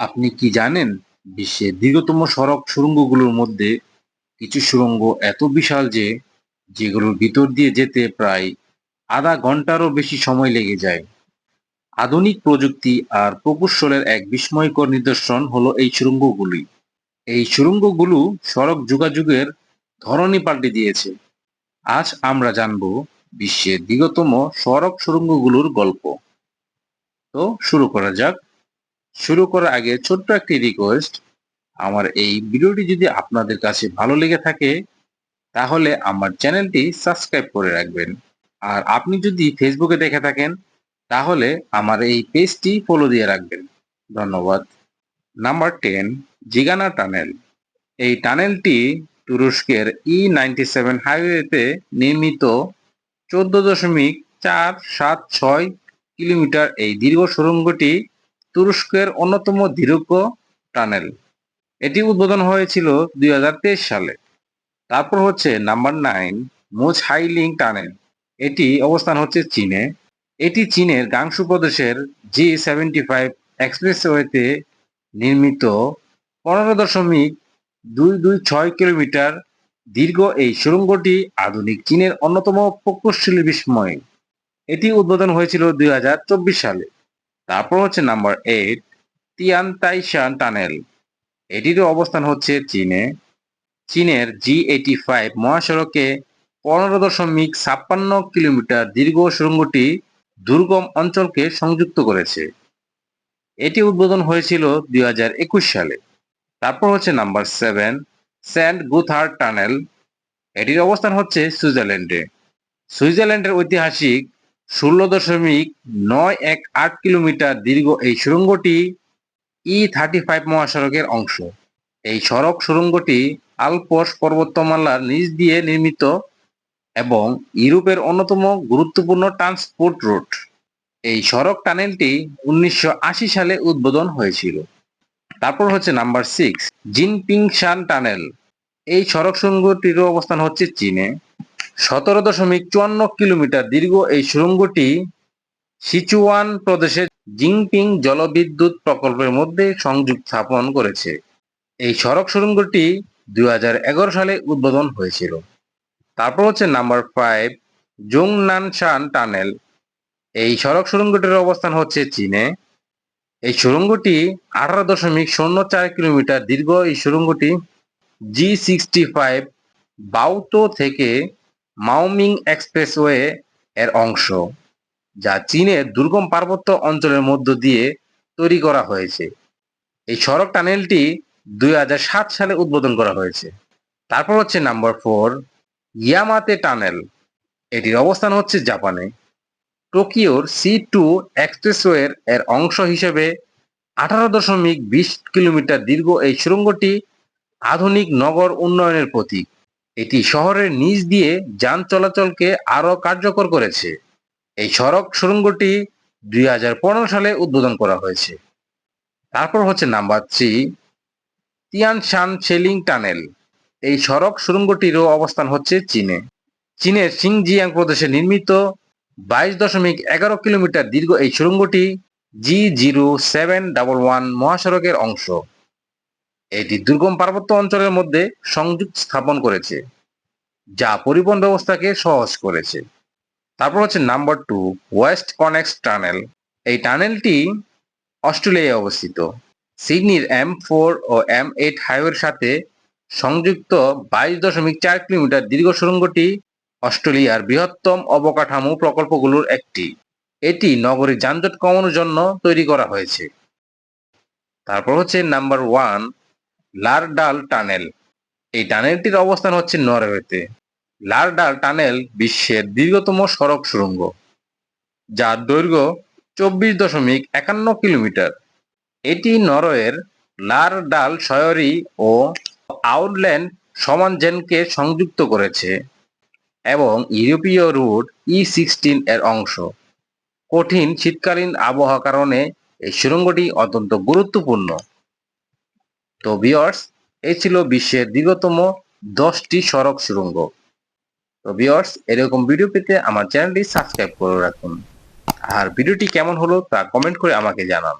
আপনি কি জানেন, বিশ্বের দীর্ঘতম সড়ক সুড়ঙ্গগুলোর মধ্যে কিছু সুড়ঙ্গ এত বিশাল যে, যেগুলোর ভিতর দিয়ে যেতে প্রায় আধা ঘন্টারও বেশি সময় লেগে যায়? আধুনিক প্রযুক্তি আর প্রকৌশলের এক বিস্ময়কর নিদর্শন হলো এই সুড়ঙ্গগুলি। এই সুড়ঙ্গগুলো সড়ক যোগাযোগের ধরনই পাল্টে দিয়েছে। আজ আমরা জানব বিশ্বের দীর্ঘতম সড়ক সুড়ঙ্গগুলোর গল্প। তো শুরু করা যাক। শুরু করার আগে ছোট্ট একটি রিকোয়েস্ট আমার এই ভিডিওটি যদি আপনাদের কাছে ভালো লেগে থাকে, তাহলে আমার চ্যানেলটি সাবস্ক্রাইব করে রাখবেন। আর আপনি যদি ফেসবুকে দেখে থাকেন, তাহলে আমার এই পেজটি ফলো দিয়ে রাখবেন। ধন্যবাদ। নাম্বার টেন জিগানা টানেল এই টানেলটি তুরস্কের ই নাইনটি সেভেন হাইওয়েতে নির্মিত চোদ্দ দশমিক চার সাত ছয় কিলোমিটার এই দীর্ঘ সুড়ঙ্গটি তুরস্কের অন্যতম দীর্ঘ টানেল। এটি উদ্বোধন হয়েছিল দুই হাজার তেইশ সালে। তারপর হচ্ছে নাম্বার নাইন মোজ হাইলিং টানেল। এটি অবস্থান হচ্ছে চীনে। এটি চীনের গাংশু প্রদেশের জি সেভেন্টি ফাইভ এক্সপ্রেসওয়েতে নির্মিত। পনেরো দশমিক দুই দুই ছয় কিলোমিটার দীর্ঘ এই সুড়ঙ্গটি আধুনিক চীনের অন্যতম প্রকৌশলী বিস্ময়। এটি উদ্বোধন হয়েছিল দুই হাজার চব্বিশ সালে। তারপর হচ্ছে number eight Tian Taishan tunnel এটিরও অবস্থান হচ্ছে চীনে। চীনের জি এইটি ফাইভ মহাসড়কে পনেরো দশমিক ছাপ্পান্ন কিলোমিটার দীর্ঘ সুড়ঙ্গটি দুর্গম অঞ্চলকে সংযুক্ত করেছে। এটি উদ্বোধন হয়েছিল দুই হাজার একুশ সালে। তারপর হচ্ছে number seven Saint Gotthard tunnel এটির অবস্থান হচ্ছে সুইজারল্যান্ডে। সুইজারল্যান্ডের ঐতিহাসিক ষোলো দশমিক নয় এক আট কিলোমিটার দীর্ঘ এই সুড়ঙ্গটি ই থার্টি ফাইভ মহাসড়কের অংশ। এই সড়ক সুড়ঙ্গটি আলপস পর্বতমালার নিচ দিয়ে নির্মিত এবং ইউরোপের অন্যতম গুরুত্বপূর্ণ ট্রান্সপোর্ট রুট এই সড়ক টানেলটি উনিশশো আশি সালে উদ্বোধন হয়েছিল। তারপর হচ্ছে number six Jinping Shan tunnel এই সড়ক সুড়ঙ্গটিরও অবস্থান হচ্ছে চীনে। সতেরো দশমিক চুয়ান্ন কিলোমিটার দীর্ঘ এই সুড়ঙ্গটি সিচুয়ান প্রদেশের জিংপিং জলবিদ্যুৎ প্রকল্পের মধ্যে সংযোগ স্থাপন করেছে। এই সড়ক সুড়ঙ্গটি দু হাজার এগারো সালে উদ্বোধন হয়েছিল। তারপর হচ্ছে নাম্বার ফাইভ জংনানশান টানেল। এই সড়ক সুড়ঙ্গটির অবস্থান হচ্ছে চীনে। এই সুড়ঙ্গটি আঠারো দশমিক শূন্য চার কিলোমিটার দীর্ঘ। এই সুড়ঙ্গটি জি সিক্সটি ফাইভ বাউতো থেকে মাওমিং এক্সপ্রেসওয়ে এর অংশ, যা চীনের দুর্গম পার্বত্য অঞ্চলের মধ্য দিয়ে তৈরি করা হয়েছে। এই সড়ক টানেলটি দুই হাজার সাত সালে উদ্বোধন করা হয়েছে। তারপর হচ্ছে নাম্বার ফোর ইয়ামাতে টানেল এটির অবস্থান হচ্ছে জাপানে। টোকিওর সি টু এক্সপ্রেসওয়ের এর অংশ হিসেবে আঠারো দশমিক বিশ কিলোমিটার দীর্ঘ এই সুড়ঙ্গটি আধুনিক নগর উন্নয়নের প্রতীক। এটি শহরের নিচ দিয়ে যান চলাচলকে আরও কার্যকর করেছে। এই সড়ক সুড়ঙ্গটি দুই হাজার পনেরো সালে উদ্বোধন করা হয়েছে। তারপর হচ্ছে নাম্বার থ্রি তিয়ান শান সেলিং টানেল। এই সড়ক সুড়ঙ্গটিরও অবস্থান হচ্ছে চীনে। চীনের সিংজিয়াং প্রদেশে নির্মিত বাইশ দশমিক এগারো কিলোমিটার দীর্ঘ এই সুড়ঙ্গটি G zero seven double one মহাসড়কের অংশ। এটি দুর্গম পার্বত্য অঞ্চলের মধ্যে সংযোগ স্থাপন করেছে, যা পরিবহন ব্যবস্থাকে সহজ করেছে। তারপর হচ্ছে number two, WestConnex tunnel. এই টানেলটি অস্ট্রেলিয়ায় অবস্থিত। সিডনির এম ফোর ও এম এইট হাইওয়ের সাথে সংযুক্ত বাইশ দশমিক চার কিলোমিটার দীর্ঘ সুড়ঙ্গটি অস্ট্রেলিয়ার বৃহত্তম অবকাঠামো প্রকল্পগুলোর একটি। এটি নগরীর যানজট কমানোর জন্য তৈরি করা হয়েছে। তারপর হচ্ছে নাম্বার ওয়ান লারডাল টানেল। এই টানেলটির অবস্থান হচ্ছে নরওয়েতে। লারডাল টানেল বিশ্বের দীর্ঘতম সড়ক সুড়ঙ্গ যার দৈর্ঘ্য চব্বিশ দশমিক একান্ন কিলোমিটার। এটি নরওয়ের লারডাল শয়রি ও আউটল্যান্ড সমানজেনকে সংযুক্ত করেছে এবং ইউরোপীয় রুট ই সিক্সটিন এর অংশ। কঠিন শীতকালীন আবহাওয়া কারণে এই সুড়ঙ্গটি অত্যন্ত গুরুত্বপূর্ণ। তো বিয়ার্স এই ছিল বিশ্বের দীর্ঘতম দশটি সড়ক সুড়ঙ্গ তো বিয়ার্স এরকম ভিডিও পেতে আমার চ্যানেলটি সাবস্ক্রাইব করে রাখুন। আর ভিডিওটি কেমন হলো তা কমেন্ট করে আমাকে জানান।